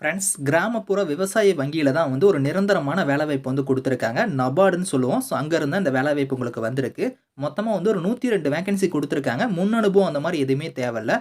Friends கிராமப்புற விவசாய வங்கியில் தான் வந்து ஒரு நிரந்தரமான வேலைவாய்ப்பு வந்து கொடுத்துருக்காங்க. நபார்டுன்னு சொல்லுவோம். ஸோ அங்கேருந்து இந்த வேலைவாய்ப்பு உங்களுக்கு வந்திருக்கு. மொத்தமாக வந்து ஒரு நூற்றி ரெண்டு வேகன்சி கொடுத்துருக்காங்க. முன் அனுபவம் அந்த மாதிரி எதுவுமே தேவையில்ல.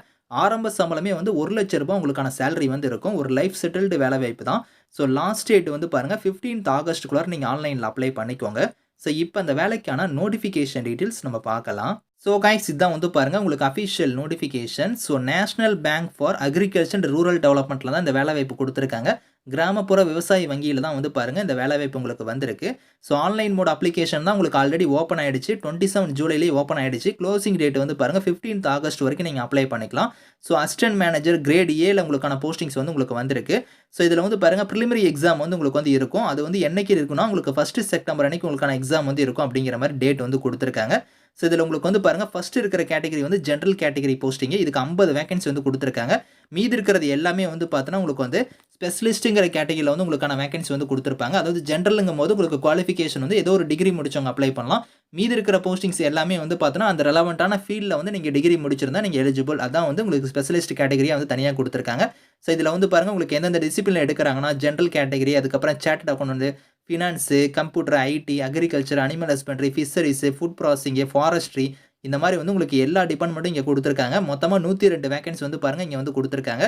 ஆரம்ப சம்பளமே வந்து ஒரு லட்ச ரூபாய் உங்களுக்கான சேலரி வந்து இருக்கும். ஒரு லைஃப் செட்டில்டு வேலைவாய்ப்பு தான். ஸோ லாஸ்ட் டேட் வந்து பாருங்கள் ஃபிஃப்டீன்த் ஆகஸ்ட்டுக்குள்ளார நீங்கள் ஆன்லைனில் அப்ளை பண்ணிக்கோங்க. ஸோ இப்போ அந்த வேலைக்கான நோட்டிஃபிகேஷன் டீட்டெயில்ஸ் நம்ம பார்க்கலாம். ஸோ கைஸ் இதுதான் வந்து பாருங்கள் உங்களுக்கு official notification so national bank for agriculture and rural டெவலப்மெண்ட்டில் தான் இந்த வேலை வாய்ப்பு கொடுத்துருக்காங்க. கிராமப்புற விவசாய வங்கியில் தான் வந்து பாருங்கள் இந்த வேலைவாய்ப்பு உங்களுக்கு வந்திருக்கு. ஸோ ஆன்லைன் மோட் அப்ளிகேஷன் தான் உங்களுக்கு ஆல்ரெடி ஓப்பன் ஆகிடுச்சு டுவெண்ட்டி செவன் ஜூலைலேயே ஓப்பன் ஆகிடுச்சு க்ளோசிங் டேட் வந்து பாருங்கள் ஃபிஃப்டீன்த் ஆகஸ்ட் வரைக்கும் நீங்கள் அப்ளை பண்ணிக்கலாம். ஸோ அசிஸ்டன்ட் மேனேஜர் கிரேட் ஏல உங்களுக்கான போஸ்டிங்ஸ் வந்து உங்களுக்கு வந்திருக்கு. ஸோ இதில் வந்து பாருங்கள் ப்ரிலிமினரி எக்ஸாம் வந்து உங்களுக்கு வந்து இருக்கும். அது வந்து என்னைக்கு இருக்குன்னா உங்களுக்கு ஃபஸ்ட்டு செப்டம்பர் அன்னைக்கு உங்களுக்கான எக்ஸாம் வந்து இருக்கும் அப்படிங்கிற மாதிரி டேட் வந்து கொடுத்துருக்காங்க. ஸோ இதில் உங்களுக்கு வந்து பாருங்கள் ஃபஸ்ட் இருக்கிற கேட்டகரி வந்து ஜென்ரல் கேட்டகரி போஸ்டிங்கு இதுக்கு ஐம்பது வேகன்சி வந்து கொடுத்துருக்காங்க. மீதி இருக்கிறது எல்லாமே வந்து பார்த்தோன்னா உங்களுக்கு வந்து ஸ்பெஷலிஸ்ட்டுங்கிற கேட்டகரியில் வந்து உங்களுக்கான வேகன்சி வந்து கொடுத்துருப்பாங்க. அதாவது ஜென்ரலுங்கும் போது உங்களுக்கு குவாலிஃபிகேஷன் வந்து ஏதோ ஒரு டிகிரி முடிச்சவங்க அப்ளை பண்ணலாம். மீதி இருக்கிற போஸ்டிங்ஸ் எல்லாமே வந்து பார்த்தோன்னா அந்த ரெலவெண்ட்டான ஃபீல்டில் வந்து நீங்கள் டிகிரி முடிச்சிருந்தா நீங்கள் எலிஜிபிள் அதான் வந்து உங்களுக்கு ஸ்பெஷலிஸ்ட் கேட்டகரியாக வந்து தனியாக கொடுத்துருக்காங்க. ஸோ இதில் வந்து பாருங்கள் உங்களுக்கு எந்தெந்த டிசிப்ளின் எடுக்கிறாங்கன்னா ஜென்ரல் கேட்டகரி அதுக்கப்புறம் சேட்டட் account finance computer IT agriculture animal husbandry fisheries food processing forestry இந்த மாதிரி வந்து உங்களுக்கு எல்லா டிபார்ட்மெண்ட்டும் இங்கே கொடுத்துருக்காங்க. மொத்தமாக நூற்றி ரெண்டு வேகன்சி வந்து பாருங்கள் இங்கே வந்து கொடுத்துருக்காங்க.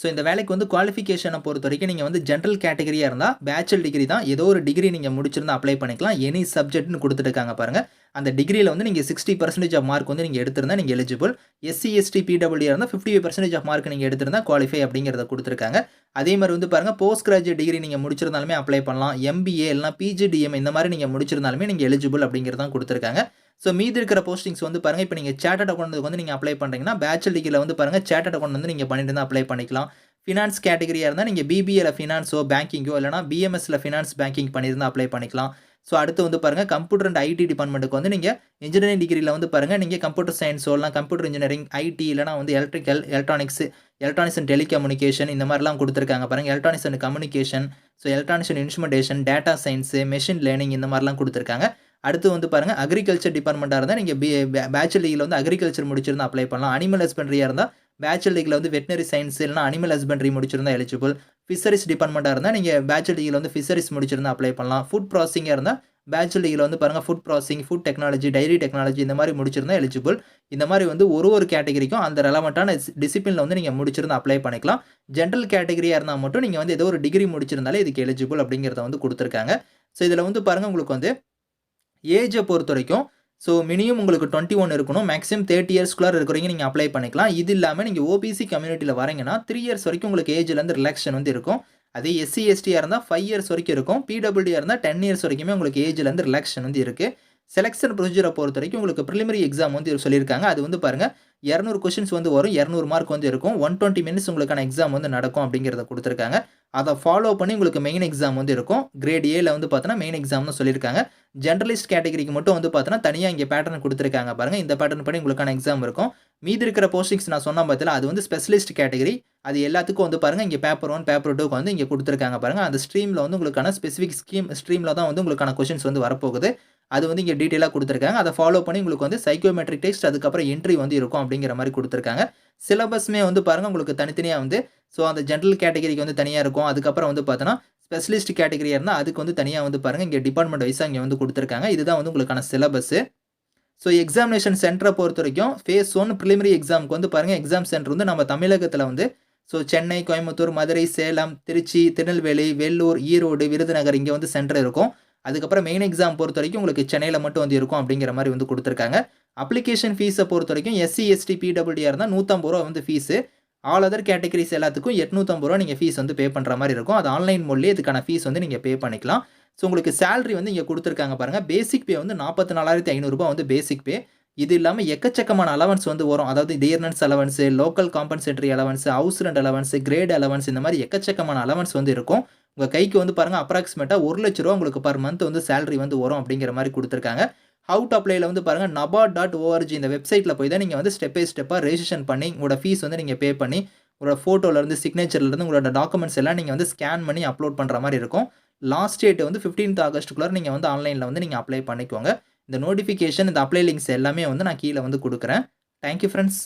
ஸோ இந்த வேலைக்கு வந்து குவாலிஃபிகேஷனை பொறுத்த வரைக்கும் நீங்கள் வந்து ஜென்ரல் கேட்டகரியாக இருந்தால் பேச்சுலர் டிகிரி தான் ஏதோ ஒரு டிகிரி நீங்கள் முடிச்சிருந்தா அப்ளை பண்ணிக்கலாம். எனி சப்ஜெக்ட்னு கொடுத்துருக்காங்க பாருங்கள் அந்த டிகிரியில் வந்து நீங்கள் சிக்ஸ்டி பர்சன்டேஜ் ஆஃப் மார்க் வந்து நீங்கள் எடுத்திருந்தா நீங்கள் எலிஜிபிள் எஸ்சி எஸ்டி பிடபிள்யூ இருந்தால் ஃபிஃப்டி பர்சன்டேஜ் ஆஃப் மார்க் நீங்கள் எடுத்திருந்தா குவாலிஃபை அப்படிங்கிறத கொடுத்துருக்காங்க. அதே மாதிரி வந்து பாருங்கள் போஸ்ட் கிராஜுவேட் டிகிரி நீங்கள் முடிச்சிருந்தாலுமே அப்ளை பண்ணலாம். எம்பிஏ இல்லைனா பிஜிடிஎம் இந்த மாதிரி நீங்கள் முடிச்சிருந்தாலுமே நீங்கள் எலிஜிபிள் அப்படிங்கிறதான் கொடுத்துருக்காங்க. ஸோ மீதி இருக்கிற போஸ்டிங்ஸ் வந்து பாருங்கள் இப்போ நீங்கள் சேட்டட் அக்கௌண்ட்டுக்கு வந்து நீங்கள் அப்ளை பண்ணுறீங்கன்னா பேச்சுலர் டிகிரியில் வந்து பாருங்கள் சேட்டட் அக்கௌண்ட் வந்து நீங்கள் பண்ணிட்டு தான் அப்ளை பண்ணிக்கலாம். ஃபினான்ஸ் கேட்டகரியாக இருந்தால் நீங்கள் பிபிஏல ஃபினான்ஸோ பேங்கிங்கோ இல்லைனா பிஎம்எஸ்ல ஃபினான்ஸ் பேங்கிங் பண்ணியிருந்தால் அப்ளை பண்ணிக்கலாம். ஸோ அடுத்து வந்து பாருங்கள் கம்ப்யூட்டர் அண்ட் ஐடி டிபார்ட்மெண்ட்டுக்கு வந்து நீங்கள் இன்ஜினியரிங் டிகிரியில் வந்து பாருங்கள் நீங்கள் கம்ப்யூட்டர் சயின்ஸோ இல்லை கம்ப்யூட்டர் இன்ஜினியரிங் ஐடி இல்லைனா வந்து electrical electronics electronics and telecommunication இந்த மாதிரிலாம் கொடுத்துருக்காங்க பாருங்கள் electronics and communication so electronics and instrumentation data science machine learning இந்த மாதிரிலாம் கொடுத்துருக்காங்க. அடுத்து வந்து பாருங்கள் அக்ரிகல்ச்சர் டிபார்ட்மெண்ட்டாக இருந்தால் நீங்கள் பி பேச்சுலர் டிகிரியில் வந்து அக்ரிகல்ச்சர் முடிச்சிருந்தா அப்ளை பண்ணலாம். அனிமல் ஹஸ்பண்ட்ரியாக இருந்தால் பேச்சுலர் டிகிரியில் வந்து வெட்டினரி சயின்ஸ் இல்லைனா அனிமல் ஹஸ்பண்ட்ரி முடிச்சிருந்தா எலிஜிபிள் ஃபிஷரிஸ் டிபார்ட்மெண்ட்டாக இருந்தால் நீங்கள் பேச்சுலர் டிகிரியில் வந்து ஃபிஷரிஸ் முடிச்சிருந்தா அப்ளை பண்ணலாம். ஃபுட் ப்ராசஸிங்காக இருந்தால் பேச்சுலர் டிகிரியில் வந்து பாருங்கள் food processing food technology dairy technology இந்த மாதிரி முடிச்சிருந்தா எலிஜிபிள் இந்த மாதிரி வந்து ஒரு ஒரு கேட்டகரிக்கும் அந்த ரெலவெண்ட்டான டிசிப்ளினில் வந்து நீங்கள் முடிச்சிருந்தா அப்ளை பண்ணிக்கலாம். ஜென்ரல் கேட்டகரியாக இருந்தால் மட்டும் நீங்கள் வந்து ஏதோ ஒரு டிகிரி முடிச்சிருந்தாலே இதுக்கு எலிஜிபிள் அப்படிங்கிறத வந்து கொடுத்துருக்காங்க. ஸோ இதில் வந்து பாருங்கள் உங்களுக்கு வந்து ஏஜை பொறுத்த வரைக்கும் ஸோ மினிமம் உங்களுக்கு டுவெண்ட்டி ஒன் இருக்கணும் மேக்ஸிமம் தேர்ட்டி இயர்ஸ்க்குள்ளார இருக்கிறவங்க நீங்கள் அப்ளை பண்ணிக்கலாம். இது இல்லாமல் நீங்கள் ஓபிசி கம்யூனிட்டியில் வரீங்கன்னா த்ரீ இயர்ஸ் வரைக்கும் உங்களுக்கு ஏஜ்லேருந்து ரிலாக்ஷன் வந்து இருக்கும். அதே எஸ்சி எஸ்டியாக இருந்தால் ஃபைவ் இயர்ஸ் வரைக்கும் இருக்கும். பிடபிள்யூடியாக இருந்தால் டென் இயர்ஸ் வரைக்குமே உங்களுக்கு ஏஜ்லேருந்து ரிலாக்ஷன் வந்து இருக்குது செலெக்ஷன் ப்ரொசீஜரை பொறுத்த வரைக்கும் உங்களுக்கு ப்ரிலிமரி எக்ஸாம் வந்து சொல்லியிருக்காங்க. அது வந்து பாருங்கள் இரநூறு கொஷின்ஸ் வந்து வரும். இரநூறு மார்க் வந்து இருக்கும். ஒன் டுவெண்ட்டி மினிட்ஸ் உங்களுக்கான எக்ஸாம் வந்து நடக்கும் அப்படிங்கிறத கொடுத்துருக்காங்க. அதை ஃபாலோ பண்ணி உங்களுக்கு மெயின் எக்ஸாம் வந்து இருக்கும். கிரேட் ஏல வந்து பார்த்தோன்னா மெயின் எக்ஸாம் தான் சொல்லியிருக்காங்க. ஜென்ரலிஸ்ட் கேட்டகரிக்கு மட்டும் வந்து பார்த்தோன்னா தனியாக இங்கே பேட்டர்ன் கொடுத்துருக்காங்க பாருங்கள் இந்த பேட்டர்ன் பண்ணி உங்களுக்கான எக்ஸாம் இருக்கும். மீதி இருக்கிற போஸ்டிங்ஸ் நான் சொன்ன பார்த்தல அது வந்து ஸ்பெஷலிஸ்ட் கேட்டகரி அது எல்லாத்துக்கும் வந்து பாருங்கள் இங்கே பேப்பர் ஒன் பேப்பர் டூக்கு வந்து இங்கே கொடுத்துருக்காங்க பாருங்கள் அந்த ஸ்ட்ரீமில் வந்து உங்களுக்கான ஸ்பெசிஃபிக் ஸ்கீம் ஸ்ட்ரீமில் தான் வந்து உங்களுக்கான கொஷின்ஸ் வந்து வரப்போகுது. அது வந்து இங்கே டீட்டெயிலாக கொடுத்துருக்காங்க. அதை ஃபாலோ பண்ணி உங்களுக்கு வந்து சைக்கோமெட்ரிக் டெஸ்ட் அதுக்கப்புறம் என்ட்ரி வந்து இருக்கும் அப்படிங்கிற மாதிரி கொடுத்துருக்காங்க. சிலபஸ்மே வந்து பாருங்கள் உங்களுக்கு தனித்தனியாக வந்து ஸோ அந்த ஜென்ரல் கேட்டகரிக்கு வந்து தனியாக இருக்கும். அதுக்கப்புறம் வந்து பார்த்தோன்னா ஸ்பெஷலிஸ்ட் கேட்டகரியாக இருந்தால் அதுக்கு வந்து தனியாக வந்து பாருங்கள் இங்கே டிபார்ட்மெண்ட் வைஸாக இங்கே வந்து கொடுத்துருக்காங்க. இதுதான் வந்து உங்களுக்கான சிலபஸ்ஸு ஸோ எக்ஸாமினேஷன் சென்டரை பொறுத்த வரைக்கும் ஃபேஸ் ஒன் ப்ரிலிமினரி எக்ஸாமுக்கு வந்து பாருங்கள் எக்ஸாம் சென்டர் வந்து நம்ம தமிழகத்தில் வந்து ஸோ சென்னை கோயம்புத்தூர் மதுரை சேலம் திருச்சி திருநெல்வேலி வெள்ளூர் ஈரோடு விருதுநகர் இங்கே வந்து சென்டர் இருக்கும். அதுக்கப்புறம் மெயின் எக்ஸாம் பொறுத்த வரைக்கும் உங்களுக்கு சென்னையில் மட்டும் வந்து இருக்கும் அப்படிங்கிற மாதிரி வந்து கொடுத்துருக்காங்க. அப்ளிகேஷன் ஃபீஸை பொறுத்த வரைக்கும் எஸ்சி எஸ்டி பிடபிள்யூஆர் இருந்தால் நூற்றம்பது ரூபா வந்து ஃபீஸு ஆல் அதர் கேட்டகரிஸ் எல்லாத்துக்கும் எட்நூற்றம்பது ரூபா நீங்கள் ஃபீஸ் வந்து பே பண்ணுற மாதிரி இருக்கும். அது ஆன்லைன் மொழியே இதுக்கான ஃபீஸ் வந்து நீங்கள் பே பண்ணிக்கலாம். ஸோ உங்களுக்கு சேலரி வந்து இங்கே கொடுத்துருக்காங்க பாருங்கள் பேசிக் பே வந்து நாற்பத்தி நாலாயிரத்தி ஐநூறுரூபா வந்து பேசிக் பே இது இல்லாமல் எக்கச்சக்கமான அலவன்ஸ் வந்து வரும். அதாவது dearness allowance local compensatory allowance house rent allowance grade allowance இந்த மாதிரி எக்கச்சக்கமான அலவன்ஸ் வந்து இருக்கும். உங்கள் கைக்கு வந்து பாருங்கள் அப்ராக்சிமேட்டாக ஒரு லட்ச ரூபா உங்களுக்கு பர் மந்த் வந்து சேலரி வந்து வரும் அப்படிங்கிற மாதிரி கொடுத்துருக்காங்க. அவுட் அப்ளைல வந்து பாருங்கள் நபார்ட் டாட் ஓஆர்ஜி இந்த வெப்சைட்டில் போய் தான் நீங்கள் வந்து ஸ்டெப் பை ஸ்டெப்பாக ரெஜிஸ்ட்ரேஷன் பண்ணி உங்களோட ஃபீஸ் வந்து நீங்கள் பே பண்ணி உங்களோட ஃபோட்டோலேருந்து சிக்னேச்சர்லேருந்து உங்களோட டாக்குமெண்ட்ஸ் எல்லாம் நீங்கள் வந்து ஸ்கேன் பண்ணி அப்லோட் பண்ணுற மாதிரி இருக்கும். லாஸ்ட் டேட் வந்து ஃபிஃப்டீன்த் ஆகஸ்ட்டுக்குள்ளே நீங்கள் வந்து ஆன்லைனில் வந்து நீங்கள் அப்ளை பண்ணிக்கோங்க. இந்த நோட்டிஃபிகேஷன் இந்த அப்ளை லிங்க்ஸ் எல்லாமே வந்து நான் கீழே வந்து கொடுக்குறேன். Thank you friends